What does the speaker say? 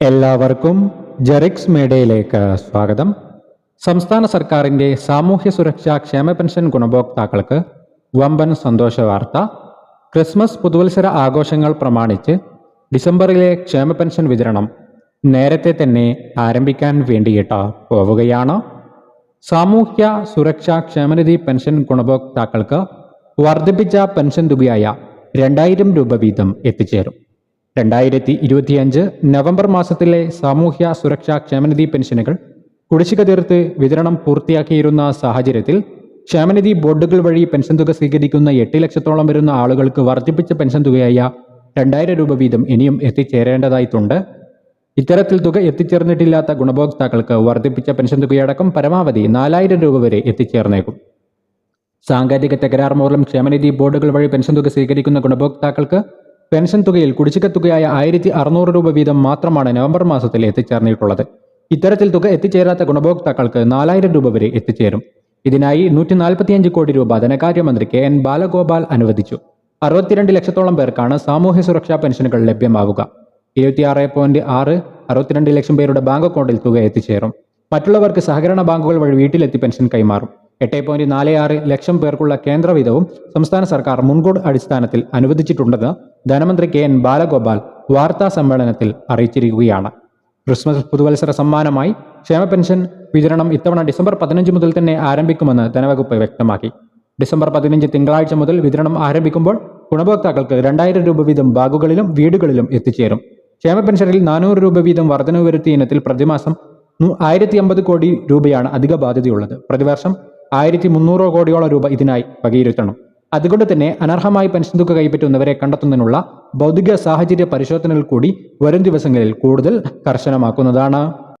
എല്ലാവർക്കും ജെറിക്സ് മേഡയിലേക്ക് സ്വാഗതം. സംസ്ഥാന സർക്കാരിന്റെ സാമൂഹ്യ സുരക്ഷാ ക്ഷേമ പെൻഷൻ ഗുണഭോക്താക്കൾക്ക് വമ്പൻ സന്തോഷ വാർത്ത. ക്രിസ്മസ് പുതുവത്സര ആഘോഷങ്ങൾ പ്രമാണിച്ച് ഡിസംബറിലെ ക്ഷേമ പെൻഷൻ വിതരണം നേരത്തെ തന്നെ ആരംഭിക്കാൻ വേണ്ടിയിട്ട് പോവുകയാണ്. സാമൂഹ്യ സുരക്ഷാ ക്ഷേമനിധി പെൻഷൻ ഗുണഭോക്താക്കൾക്ക് വർദ്ധിപ്പിച്ച പെൻഷൻ തുകയായ രണ്ടായിരം രൂപ വീതം എത്തിച്ചേരും. രണ്ടായിരത്തി ഇരുപത്തിയഞ്ച് നവംബർ മാസത്തിലെ സാമൂഹ്യ സുരക്ഷാ ക്ഷേമനിധി പെൻഷനുകൾ കുടിശ്ശിക തീർത്ത് വിതരണം പൂർത്തിയാക്കിയിരുന്ന സാഹചര്യത്തിൽ ക്ഷേമനിധി ബോർഡുകൾ വഴി പെൻഷൻ തുക സ്വീകരിക്കുന്ന എട്ട് ലക്ഷത്തോളം വരുന്ന ആളുകൾക്ക് വർദ്ധിപ്പിച്ച പെൻഷൻ തുകയായ രണ്ടായിരം രൂപ വീതം ഇനിയും എത്തിച്ചേരേണ്ടതായിട്ടുണ്ട്. ഇത്തരത്തിൽ തുക എത്തിച്ചേർന്നിട്ടില്ലാത്ത ഗുണഭോക്താക്കൾക്ക് വർദ്ധിപ്പിച്ച പെൻഷൻ തുകയടക്കം പരമാവധി നാലായിരം രൂപ വരെ എത്തിച്ചേർന്നേക്കും. സാങ്കേതിക തകരാർ മൂലം ക്ഷേമനിധി ബോർഡുകൾ വഴി പെൻഷൻ തുക സ്വീകരിക്കുന്ന ഗുണഭോക്താക്കൾക്ക് പെൻഷൻ തുകയിൽ കുടിശ്ശിക തുകയായ ആയിരത്തി അറുന്നൂറ് രൂപ വീതം മാത്രമാണ് നവംബർ മാസത്തിൽ എത്തിച്ചേർന്നിട്ടുള്ളത്. ഇത്തരത്തിൽ തുക എത്തിച്ചേരാത്ത ഗുണഭോക്താക്കൾക്ക് നാലായിരം രൂപ വരെ എത്തിച്ചേരും. ഇതിനായി നൂറ്റി നാൽപ്പത്തിയഞ്ച് കോടി രൂപ ധനകാര്യമന്ത്രി കെ എൻ ബാലഗോപാൽ അനുവദിച്ചു. അറുപത്തിരണ്ട് ലക്ഷത്തോളം പേർക്കാണ് സാമൂഹ്യ സുരക്ഷാ പെൻഷനുകൾ ലഭ്യമാവുക. ഇരുപത്തിയാറ് പോയിന്റ് ആറ് അറുപത്തിരണ്ട് ലക്ഷം പേരുടെ ബാങ്ക് അക്കൗണ്ടിൽ തുക എത്തിച്ചേരും. മറ്റുള്ളവർക്ക് സഹകരണ ബാങ്കുകൾ വഴി വീട്ടിലെത്തി പെൻഷൻ കൈമാറും. എട്ട് പോയിന്റ് നാല് ആറ് ലക്ഷം പേർക്കുള്ള കേന്ദ്ര വിധവും സംസ്ഥാന സർക്കാർ മുൻകൂർ അടിസ്ഥാനത്തിൽ അനുവദിച്ചിട്ടുണ്ടെന്ന് ധനമന്ത്രി കെ എൻ ബാലഗോപാൽ വാർത്താ സമ്മേളനത്തിൽ അറിയിച്ചിരിക്കുകയാണ്. ക്രിസ്മസ് പുതുവത്സര സമ്മാനമായി ക്ഷേമ പെൻഷൻ വിതരണം ഇത്തവണ ഡിസംബർ പതിനഞ്ച് മുതൽ തന്നെ ആരംഭിക്കുമെന്ന് ധനവകുപ്പ് വ്യക്തമാക്കി. ഡിസംബർ പതിനഞ്ച് തിങ്കളാഴ്ച മുതൽ വിതരണം ആരംഭിക്കുമ്പോൾ ഗുണഭോക്താക്കൾക്ക് രണ്ടായിരം രൂപ വീതം ബാഗുകളിലും വീടുകളിലും എത്തിച്ചേരും. ക്ഷേമ പെൻഷനിൽ നാനൂറ് രൂപ വീതം വർധനവ് വരുത്തിയ ഇനത്തിൽ പ്രതിമാസം ആയിരത്തി അമ്പത് കോടി രൂപയാണ് അധിക ബാധ്യതയുള്ളത്. പ്രതിവർഷം ആയിരത്തി മുന്നൂറോ കോടിയോളം രൂപ ഇതിനായി വകയിരുത്തണം. അതുകൊണ്ട് തന്നെ അനർഹമായി പെൻഷൻ തുക കൈപ്പറ്റുന്നവരെ കണ്ടെത്തുന്നതിനുള്ള ഭൗതിക സാഹചര്യ പരിശോധനകൾ കൂടി വരും ദിവസങ്ങളിൽ കൂടുതൽ കർശനമാക്കുന്നതാണ്.